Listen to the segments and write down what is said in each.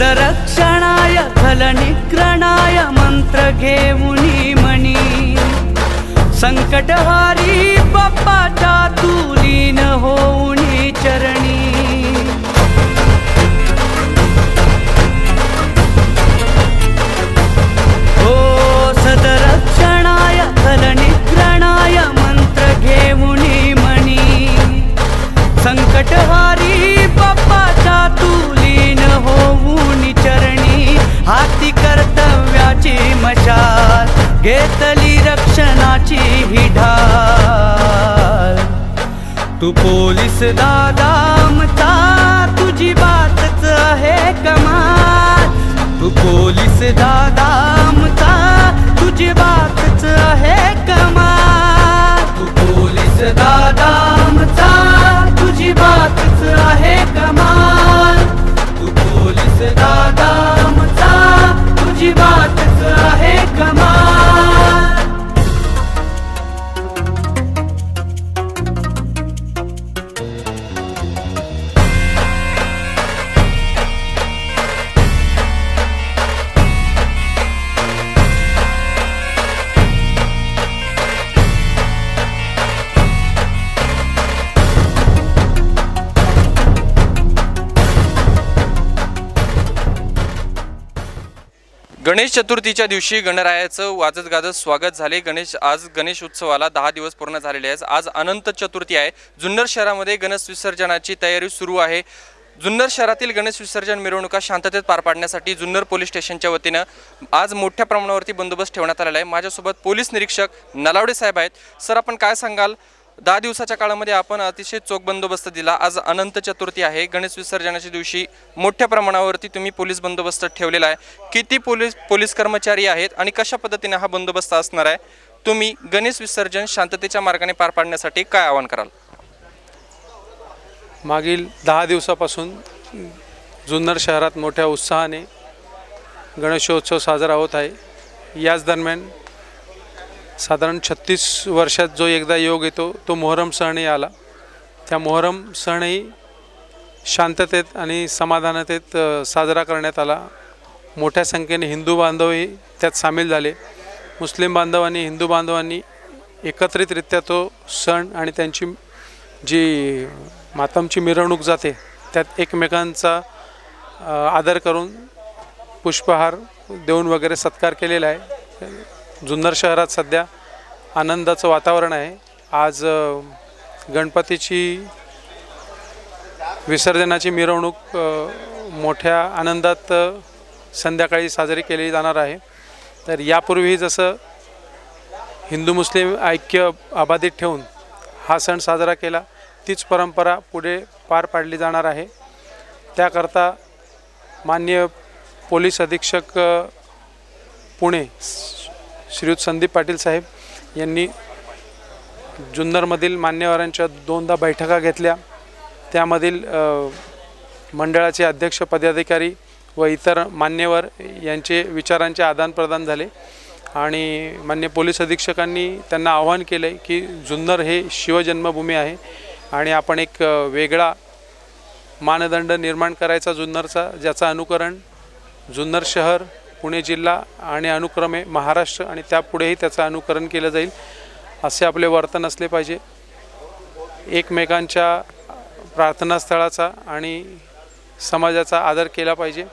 पदरक्षणाय फलनिग्रणाय मंत्र घेऊनी मणी। संकटहारी बाप्पाच्या तुलीन होऊनी चरणी। तू पोलीस दादा आमचा तुझी बातच आहे कमाल तू पोलीस दादा मता तुझी बातच आहे कमाल तू पोलीस दादा मता तुझी बातच आहे कमाल गणेश चतुर्थीच्या दिवशी गणरायाचं वाजत गाजत स्वागत झाले. गणेश आज गणेश उत्सवाला दहा दिवस पूर्ण झालेले आहेत. आज अनंत चतुर्थी आहे. जुन्नर शहरामध्ये गणेश विसर्जनाची तयारी सुरू आहे. जुन्नर शहरातील गणेश विसर्जन मिरवणुका शांततेत पार पाडण्यासाठी जुन्नर पोलीस स्टेशनच्या वतीनं आज मोठ्या प्रमाणावरती बंदोबस्त ठेवण्यात आलेला आहे. माझ्यासोबत पोलीस निरीक्षक नलावडे साहेब आहेत. सर आपण काय सांगाल? दहा दिवसाच्या काळामध्ये आपण अतिशय चोख बंदोबस्त दिला. आज अनंत चतुर्थी आहे. गणेश विसर्जनाच्या दिवशी मोठ्या प्रमाणावरती तुम्ही पोलीस बंदोबस्त ठेवलेला आहे. किती पोलीस पोलीस कर्मचारी आहेत आणि कशा पद्धतीने हा बंदोबस्त असणार आहे? तुम्ही गणेश विसर्जन शांततेच्या मार्गाने पार पाडण्यासाठी काय आवाहन कराल? मागील दहा दिवसापासून जुन्नर शहरात मोठ्या उत्साहाने गणेशोत्सव साजरा होत आहे. याच दरम्यान साधारण छत्तीस वर्षात जो एकदा योग येतो तो मोहरम सणही आला. त्या मोहरम सणही शांततेत आणि समाधानातेत साजरा करण्यात आला. मोठ्या संख्येने हिंदू बांधवही त्यात सामील झाले. मुस्लिम बांधवांनी हिंदू बांधवांनी एकत्रितरित्या तो सण आणि त्यांची जी मातमची मिरवणूक जाते त्यात एकमेकांचा आदर करून पुष्पहार देऊन वगैरे सत्कार केलेला आहे. जुन्नर शहरात सध्या आनंदाचं वातावरण आहे. आज गणपतीची विसर्जनाची मिरवणूक मोठ्या आनंदात संध्याकाळी साजरी केली जाणार आहे. तर यापूर्वी जसं हिंदू मुस्लिम ऐक्य अबाधित ठेवून हा सण साजरा केला तीच परंपरा पुढे पार पाडली जाणार आहे. त्याकरता माननीय पोलीस अधीक्षक पुणे श्रीयुत संदीप पाटील साहेब यांनी जुन्नरमधील मान्यवरांच्या दोनदा बैठका घेतल्या. त्यामधील मंडळाचे अध्यक्ष पदाधिकारी व इतर मान्यवर यांचे विचारांचे आदानप्रदान झाले आणि मान्य पोलीस अधीक्षकांनी त्यांना आवाहन केलं आहे की जुन्नर हे शिवजन्मभूमी आहे आणि आपण एक वेगळा मानदंड निर्माण करायचा जुन्नरचा ज्याचं अनुकरण जुन्नर शहर पुणे जिल्हा आणि अनुक्रमे महाराष्ट्र आणि त्यापुढेही त्याचं अनुकरण केलं जाईल असे आपले वर्तन असले पाहिजे. एकमेकांच्या प्रार्थनास्थळाचा आणि समाजाचा आदर केला पाहिजे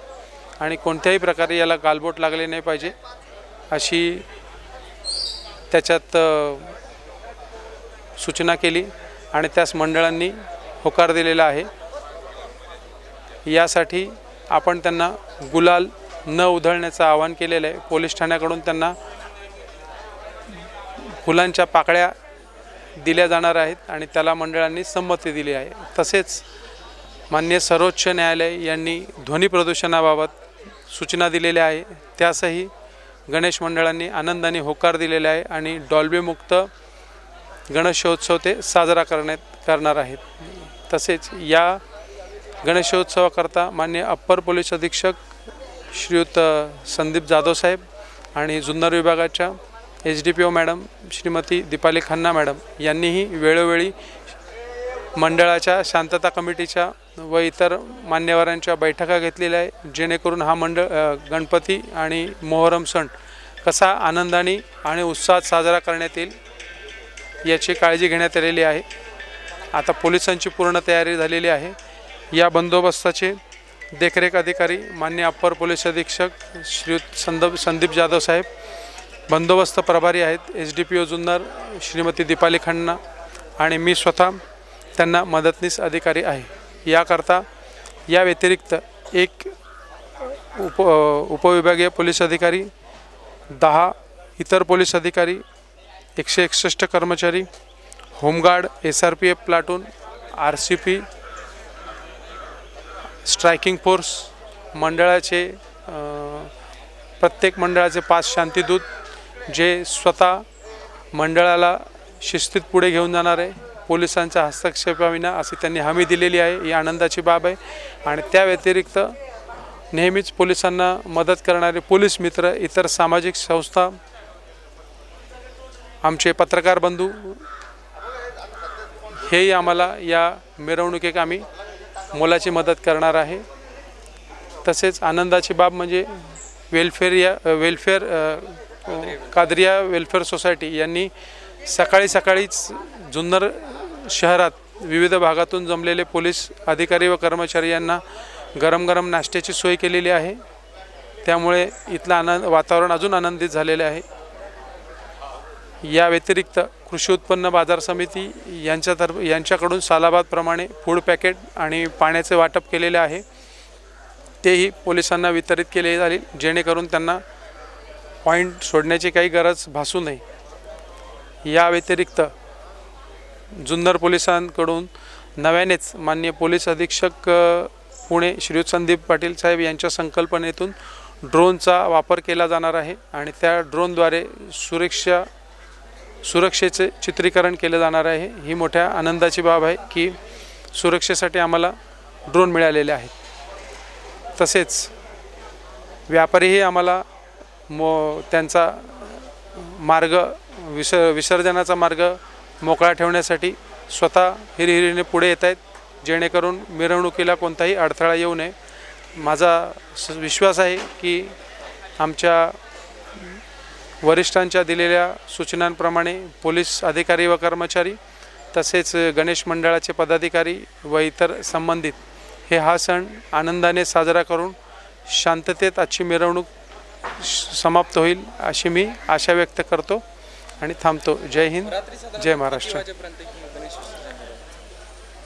आणि कोणत्याही प्रकारे याला गालबोट लागले नाही पाहिजे अशी त्याच्यात सूचना केली आणि त्यास मंडळांनी होकार दिलेला आहे. यासाठी आपण त्यांना गुलाल न उधळण्याचं आवाहन केलेलं आहे. पोलीस ठाण्याकडून त्यांना फुलांच्या पाकळ्या दिल्या जाणार आहेत आणि त्याला मंडळांनी संमती दिली आहे. तसेच मान्य सर्वोच्च न्यायालय यांनी ध्वनी प्रदूषणाबाबत सूचना दिलेल्या आहे. त्यासही गणेश मंडळांनी आनंदाने होकार दिलेला आहे आणि डॉल्बीमुक्त गणेशोत्सव ते साजरा करण्यात करणार आहेत. तसेच या गणेशोत्सवाकरता मान्य अप्पर पोलीस अधीक्षक श्रीयुत संदीप जाधव साहेब आणि जुन्नर विभागाच्या H D P O madam Shrimati Deepali Khanna madam यांनीही वेळोवेळी मंडळाच्या शांतता कमिटीच्या व इतर मान्यवरांच्या बैठका घेतलेल्या आहे जेणेकरून हा मंडळ गणपती आणि मोहरम सण कसा आनंदाने आणि उत्साहात साजरा करण्यात येईल याची काळजी घेण्यात आलेली आहे. आता पोलिसांची पूर्ण तयारी झालेली आहे. या बंदोबस्ताचे देखरेख अधिकारी मान्य अप्पर पोलीस अधीक्षक श्री संदप संदीप जाधव साहेब बंदोबस्त प्रभारी आहेत H D P O Junnar Shrimati Deepali Khanna आणि मी स्वतः त्यांना मदतनीस अधिकारी आहे. याकरता या व्यतिरिक्त एक उप उपविभागीय पोलीस अधिकारी दहा इतर पोलीस अधिकारी एकशे एकसष्ट कर्मचारी home guard S R P F platoon R C P striking force मंडळाचे प्रत्येक मंडळाचे पाच शांतीदूत जे स्वतः मंडळाला शिस्तीत पुढे घेऊन जाणार आहे. पोलिसांच्या हस्तक्षेपाविना अशी त्यांनी हमी दिलेली आहे. ही आनंदाची बाब आहे. आणि त्या व्यतिरिक्त नेहमीच पोलिसांना मदत करणारे पोलीस मित्र इतर सामाजिक संस्था आमचे पत्रकार बंधू हेही आम्हाला या मिरवणुकीत आम्ही मोलाची मदत करणार आहे. तसेच आनंदाची बाब म्हणजे वेलफेअर या वेलफेअर कादरिया वेलफेअर सोसायटी यांनी सकाळी सकाळीच जुन्नर शहरात विविध भागातून जमलेले पोलीस अधिकारी व कर्मचारी यांना गरम गरम नाश्त्याची सोय केलेली आहे. त्यामुळे इथलं आनंद वातावरण अजून आनंदित झालेले आहे. या व्यतिरिक्त कृषी उत्पन्न बाजार समिती यांच्यातर्फ यांच्याकडून सालाबादप्रमाणे फूड पॅकेट आणि पाण्याचे वाटप केलेले आहे. तेही पोलिसांना वितरित केले जाईल जेणेकरून त्यांना पॉईंट सोडण्याची काही गरज भासू नये. या व्यतिरिक्त जुन्नर पोलिसांकडून नव्यानेच मान्य पोलीस अधीक्षक पुणे श्रीयुत संदीप पाटील साहेब यांच्या संकल्पनेतून ड्रोनचा वापर केला जाणार आहे आणि त्या ड्रोनद्वारे सुरक्षा सुरक्षेचे चित्रीकरण केले जाणार आहे. ही मोठ्या आनंदाची बाब आहे की सुरक्षेसाठी आम्हाला ड्रोन मिळालेले आहेत. तसेच व्यापारीही आम्हाला मो त्यांचा मार्ग विस विसर्जनाचा मार्ग मोकळा ठेवण्यासाठी स्वतः हिरिहिरीने पुढे येत आहेत. जेणेकरून मिरवणुकीला कोणताही अडथळा येऊ नये. माझा स- विश्वास आहे की आमच्या वरिष्ठांच्या दिलेल्या सूचनांप्रमाणे पोलीस अधिकारी व कर्मचारी तसेच गणेश मंडळाचे पदाधिकारी व इतर संबंधित हे हा सण आनंदाने साजरा करून शांततेत आजची मिरवणूक समाप्त होईल अशी मी आशा व्यक्त करतो आणि थांबतो. जय हिंद जय महाराष्ट्र.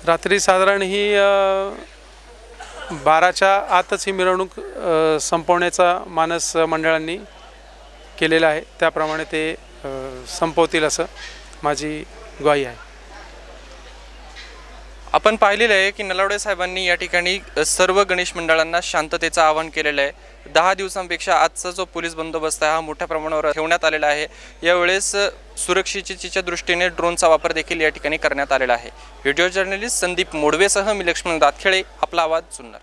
रात्री साधारण ही बाराच्या आतच ही मिरवणूक संपवण्याचा मानस मंडळांनी केलेलं आहे. त्याप्रमाणे ते संपवतील असं माझी ग्वाही आहे. आपण पाहिलेलं आहे की नलावडे साहेबांनी या ठिकाणी सर्व गणेश मंडळांना शांततेचं आवाहन केलेलं आहे. दहा दिवसांपेक्षा आजचा जो पोलीस बंदोबस्त आहे हा मोठ्या प्रमाणावर ठेवण्यात आलेला आहे. यावेळेस सुरक्षेच्या दृष्टीने ड्रोनचा वापर देखील या ठिकाणी करण्यात आलेला आहे. व्हिडिओ जर्नलिस्ट संदीप मोडवेसह मी लक्ष्मण दातखेळे आपला आवाज सुनणार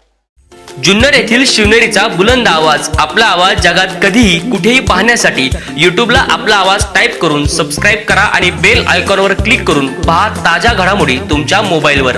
जुन्नर येथील शिवनेरीचा बुलंद आवाज आपला आवाज जगात कधीही कुठेही पाहण्यासाठी युट्यूबला आपला आवाज टाईप करून सबस्क्राईब करा आणि बेल आयकॉनवर क्लिक करून पहा ताज्या घडामोडी तुमच्या मोबाईलवर.